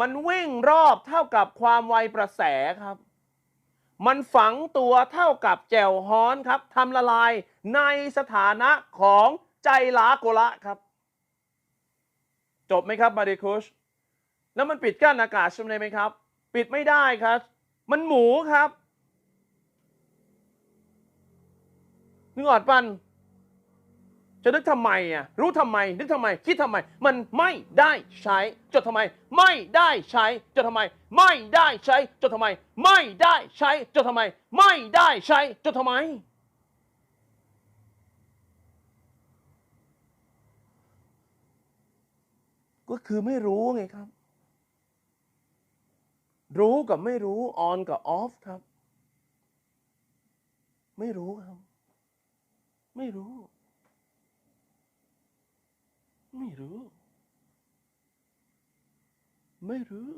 มันวิ่งรอบเท่ากับความไวประแสครับ มันฝังตัวเท่ากับแจวฮ้อนครับทำละลายในสถานะของใจลาโกละครับ จบไหมครับมาดิคุชแล้วมันปิดกั้นอากาศใช่ไหมครับ ปิดไม่ได้ครับ มันหมูครับนึกออกปัน จะนึกทำไมอะรู้ทำไม นึกทำไม คิดทำไม มันไม่ได้ใช้ จดทำไม ไม่ได้ใช้ จดทำไม ไม่ได้ใช้ จดทำไม ไม่ได้ใช้ จดทำไม ไม่ได้ใช้ จดทำไม ก็คือไม่รู้ไงครับ รู้กับไม่รู้ on กับ off ครับ ไม่รู้ครับ ไม่รู้ ไม่รู้ ไม่รู้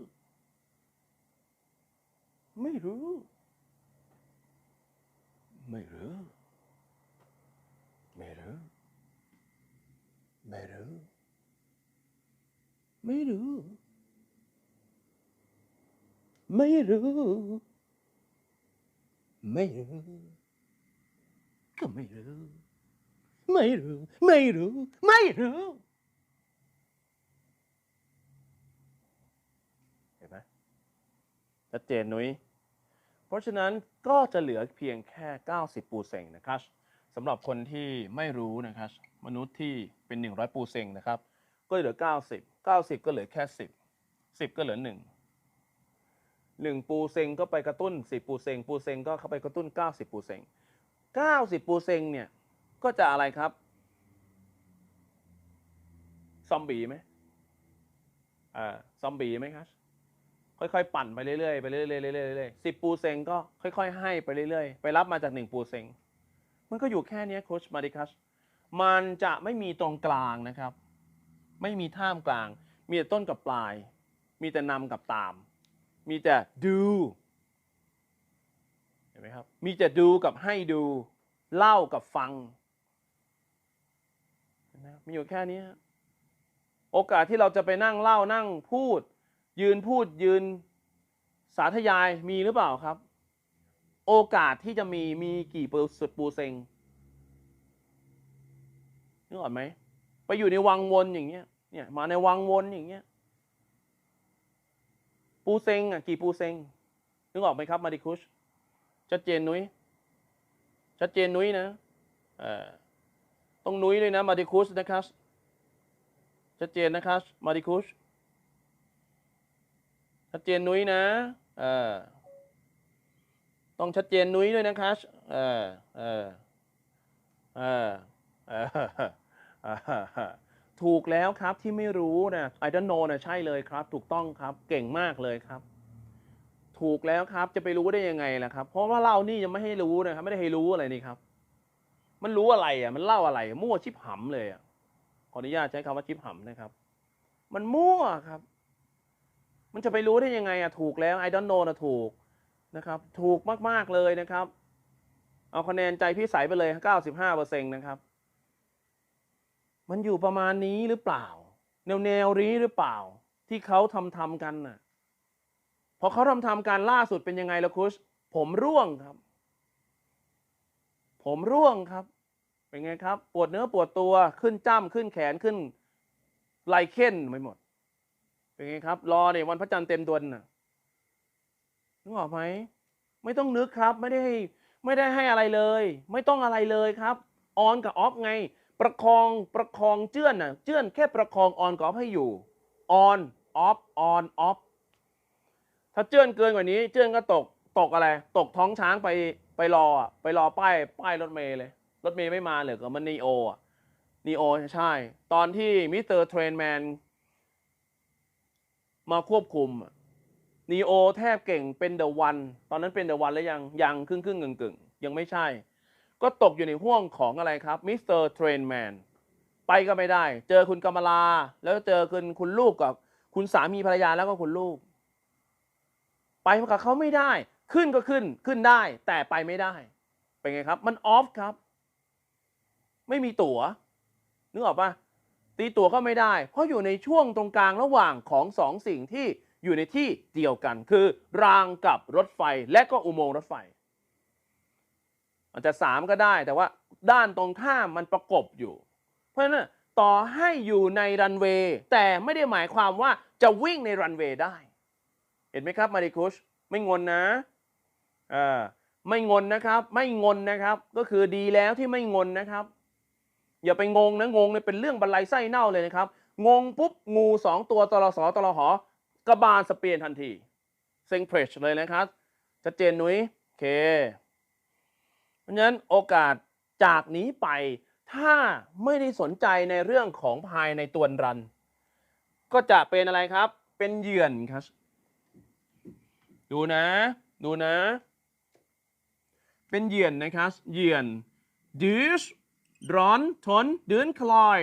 ไม่รู้ ไม่รู้ ไม่รู้ ไม่รู้ ไม่รู้ ไม่รู้ ไม่รู้ ก็ไม่รู้ ไม่รู้ ไม่รู้ ไม่รู้ เห็นไหม ชัดเจนนุ้ย เพราะฉะนั้นก็จะเหลือเพียงแค่ 90 ปูเซงนะครับสำหรับคนที่ไม่รู้นะครับมนุษย์ที่เป็น 100 ปูเซงนะครับ ก็เหลือ 90 90 ก็เหลือแค่ 10 10 ก็เหลือ 1 1 ปูเซงก็ไปกระตุ้น 10 ปูเซงปูเซงก็เข้าไปกระตุ้น 90 ปูเซง90 ปูเซงเนี่ยก็จะอะไรครับซอมบี้ไหมอ่าซอมบี้ไหมครับ ค่อยๆ ปั่นไปเรื่อยๆไปเรื่อยๆเรื่อยๆๆสิบปูเซงก็ค่อยๆ ให้ไปเรื่อยๆ ไปรับมาจากหนึ่งปูเซงมันก็อยู่แค่นี้โคชมาดิคัสมันจะไม่มีตรงกลางนะครับ ไม่มีท่ามกลาง มีแต่ต้นกับปลาย มีแต่นำกับตาม มีแต่ดูเห็นไหมครับมีแต่ดูกับให้ดู เล่ากับฟังนไหมครับมีอยู่แค่นี้ โอกาสที่เราจะไปนั่งเล่านั่งพูด ยืนพูดยืนสาธยายมีหรือเปล่าครับ โอกาสที่จะมีมีกี่เปอร์เซ็นต์ปูเซงนึกออกไหมไปอยู่ในวังวนอย่างเงี้ยเนี่ยมาในวังวนอย่างเงี้ยปูเซงอะกี่ปูเซงนึกออกไหมครับมาดิคุชชัดเจนนุ้ยชัดเจนนุ้ยนะเอ่อต้องนุ้ยด้วยนะมาดิคุชนะครับชัดเจนนะครับมาดิคุช ชัดเจนนุ้ยนะเออต้องชัดเจนนุ้ยด้วยนะคะเออเออเออเออเออถูกแล้วครับที่ไม่รู้นะ I don't know นะใช่เลยครับ ถูกต้องครับเก่งมากเลยครับ ถูกแล้วครับจะไปรู้ได้ยังไงล่ะครับ เพราะว่าเล่านี่ยังไม่ให้รู้นะครับ ไม่ได้ให้รู้อะไรนี่ครับ มันรู้อะไรอะ มันเล่าอะไรมั่วชิบหำเลยอะขออนุญาตใช้คำว่าชิบหำนะครับ มันมั่วครับ มันจะไปรู้ได้ยังไงอะถูกแล้ว I don't know นะถูกนะครับ ถูกมาก ๆ เลยนะครับ เอาคะแนนใจพี่ใสไปเลย 95%นะครับ มันอยู่ประมาณนี้หรือเปล่า แนวแนวๆนี้หรือเปล่า ที่เขาทำทำกันน่ะ พอเขาทำทำกันล่าสุดเป็นยังไงล่ะคุช ผมร่วงครับ ผมร่วงครับ เป็นไงครับ ปวดเนื้อปวดตัว ขึ้นจ้ำขึ้นแขนขึ้นไหลเข้นไปหมด เป็นไงครับ รอเนี่ยวันพระจันทร์เต็มดวงน่ะนึกออกไหมไม่ต้องนึกครับ ไม่ได้ให้ไม่ได้ให้อะไรเลย ไม่ต้องอะไรเลยครับออนกับออฟไง ประคองประคองเจื้อนน่ะเจื้อนแค่ประคองออนกับออฟให้อยู่ออนออฟออนออฟถ้าเจื้อนเกินกว่านี้ เจื้อนก็ตกตกอะไร ตกท้องช้างไปไปรออะไปรอป้ายป้ายรถเมล์เลยรถเมล์ไม่มาเลยก็มันนีโอนีโอใช่ ตอนที่มิสเตอร์เทรนแมน มาควบคุมนีโอแทบเก่งเป็นเดอะวันตอนนั้นเป็นเดอะวันแล้วยังยังครึ่งครึ่งกึ่งกึ่งยังไม่ใช่ ก็ตกอยู่ในห่วงของอะไรครับมิสเตอร์เทรนแมนไปก็ไม่ได้ เจอคุณกำมลา แล้วเจอคุณคุณลูกกับคุณสามีภรรยาแล้วก็คุณลูก ไปกับเขาไม่ได้ ขึ้นก็ขึ้นขึ้นได้ แต่ไปไม่ได้ เป็นไงครับ มันออฟครับ ไม่มีตั๋วนึกออกปะ ตีตัวก็ไม่ได้ เพราะอยู่ในช่วงตรงกลางระหว่างของสองสิ่งที่อยู่ในที่เดียวกัน คือ รางกับรถไฟและก็อุโมงค์รถไฟอาจจะสามก็ได้แต่ว่าด้านตรงข้ามมันประกบอยู่ เพราะฉะนั้นต่อให้อยู่ในรันเวย์แต่ไม่ได้หมายความว่าจะวิ่งในรันเวย์ได้ เห็นไหมครับมาริคุชไม่งนนะอ่าไม่งนนะครับ ไม่งนนะครับ ก็คือดีแล้วที่ไม่งนนะครับ อย่าไปงงนะงงเนี่ยเป็นเรื่องบันไลไส้เน่าเลยนะครับ งงปุ๊บงูสองตัวตลสตลหอกระบาลสเปียนทันทีเซ็งเพรชเลยนะครับชัดเจนนุ้ยโอเค เพราะฉะนั้นโอกาสจากนี้ไปถ้าไม่ได้สนใจในเรื่องของภายในตัวรัน ก็จะเป็นอะไรครับ เป็นเหยื่อนครับ ดูนะ ดูนะ เป็นเหยื่อนนะครับเหยื่อนดิช ร้อนทนเดินคลอย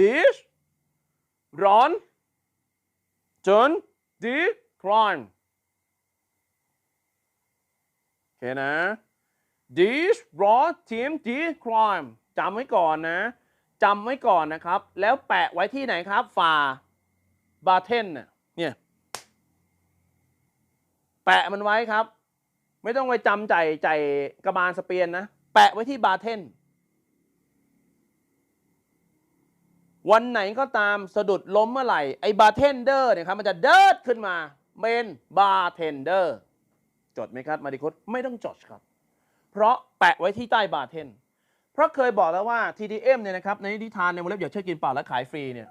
ดิชร้อนจนดีคลอยโอเคนะ This raw team D crime จำไว้ก่อนนะจำไว้ก่อนนะครับ แล้วแปะไว้ที่ไหนครับฝาบาเทนเนี่ยแปะมันไว้ครับ ไม่ต้องไปจำใจใจกระบาลสเปียนนะ แปะไว้ที่บาเทนวันไหนก็ตามสะดุดล้มเมื่อไหร่ ไอ้บาร์เทนเดอร์เนี่ยครับมันจะเดิดขึ้นมาเป็นบาร์เทนเดอร์จดไหมครับมาดิคุตไม่ต้องจดครับ เพราะแปะไว้ที่ใต้บาร์เทนเพราะเคยบอกแล้วว่า TDM เนี่ยนะครับในนิทานในวงเล็บอย่าเชื่อกินเปล่าและขายฟรีเนี่ย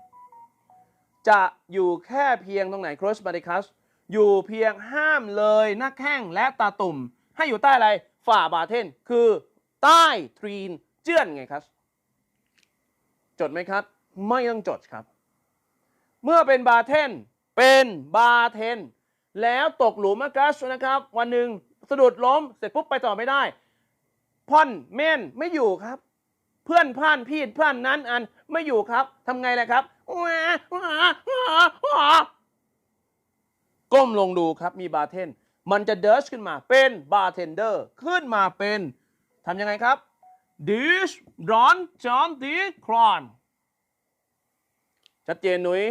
จะอยู่แค่เพียงตรงไหนคร s สมาริคัสอยู่เพียงห้ามเลยหน้าแข้งและตาตุ่ม ให้อยู่ใต้อะไรฝ่าบาร์เทน คือ ใต้ทรีนเจื้อนไงครับ จดไหมครับ ไม่ต้องจดครับ เมื่อเป็นบาเทนเป็นบาเทนแล้วตกหลุมอากาสนะครับ วันหนึ่งสะดุดล้มเสร็จปุ๊บไปต่อไม่ได้พ่อนเม่นไม่อยู่ครับ เพื่อนพ่านพี่เพื่อนนั้นอันไม่อยู่ครับทำไงล่ะครับก้มลงดูครับมีบาเทน มันจะเดิร์ชขึ้นมาเป็นบาร์เทนเดอร์ ขึ้นมาเป็น ทำยังไงครับดิชร้อนจอนดีครอนชัดเจนหนุย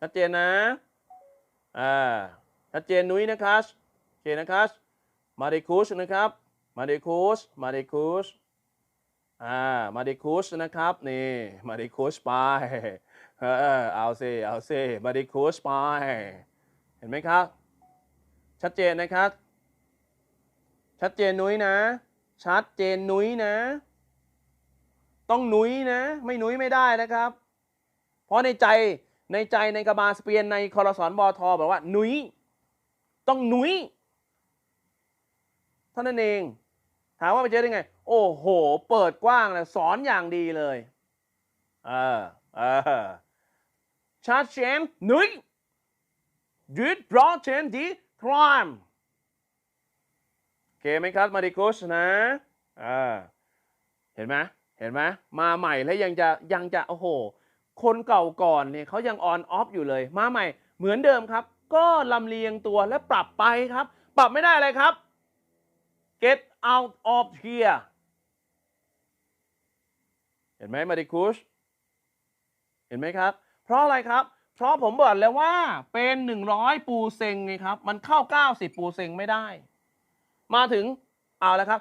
ชัดเจนนะอ่าชัดเจนนุ้ยนะครับโอเคนะครับมาเดคุชนะครับ มาเดคุชมาเดคุชอ่ามาเดคุชนะครับนี่มาเดคุชไปเออเอาสิเอาสิมาเดคุชไปเห็นไหมครับ ชัดเจนนะครับ ชัดเจนนุ้ยนะ ชัดเจนนุ้ยนะ ต้องนุ้ยนะ ไม่นุ้ยไม่ได้นะครับ เพราะในใจในใจในกระบาสเปียนในคอรสอนบอทอบอกว่านุ้ยต้องนุ้ยเท่านั้นเอง ถามว่าไปเจอได้ไง โอ้โห เปิดกว้างเลยสอนอย่างดีเลยเออเออชาร์จเชนนุ้ยยืดรอเชนดีคราม เคไหมครับมาดิคุชนะอ่าเห็นไหมเห็นไหมมาใหม่แล้วยังจะยังจะโอ้โห คนเก่าก่อนเนี่ยเขายังออนออฟอยู่เลย มาใหม่เหมือนเดิมครับ ก็ลำเลียงตัวและปรับไปครับ ปรับไม่ได้อะไรครับ get out of here เห็นไหมมาดิคุชเห็นไหมครับ เพราะอะไรครับ เพราะผมบอกแล้วว่าเป็น 100 ปูเซงไงครับ มันเข้า 90 ปูเซงไม่ได้ มาถึงเอาแล้วครับ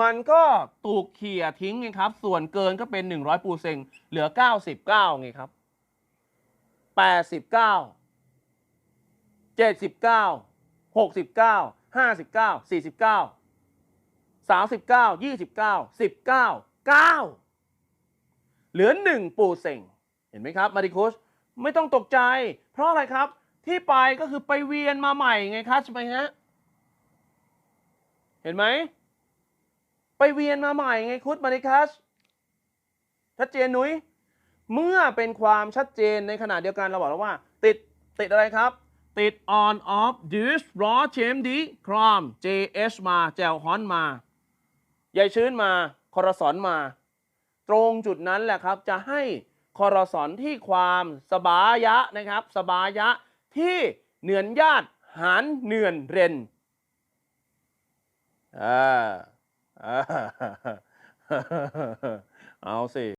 มันก็ถูกเขี่ยทิ้งไงครับ ส่วนเกินก็เป็น 100ปูเซงเหลือ 99ไงครับ 89 79 69 59 49 39 29 19 9 เหลือ 1 ปูเซงเห็นไหมครับ มาริโคุสไม่ต้องตกใจ เพราะอะไรครับ ที่ไปก็คือไปเวียนมาใหม่ไงครับใช่ไหมฮะ เห็นไหม ไปเวียนมาใหม่ไงคุดมาริคัสชัดเจนนุ้ย เมื่อเป็นความชัดเจนในขณะเดียวกันเราบอกแล้วว่า ติดติดอะไรครับ ติด on off this raw chmd crom js มาแจวฮอนมาใยชื้นมาคอรสอนมา ตรงจุดนั้นแหละครับจะให้คอรสอนที่ความสบายะนะครับ สบายะ ที่เหนือนญาติหารเนือนเรนอ่าอ่าเอาสิ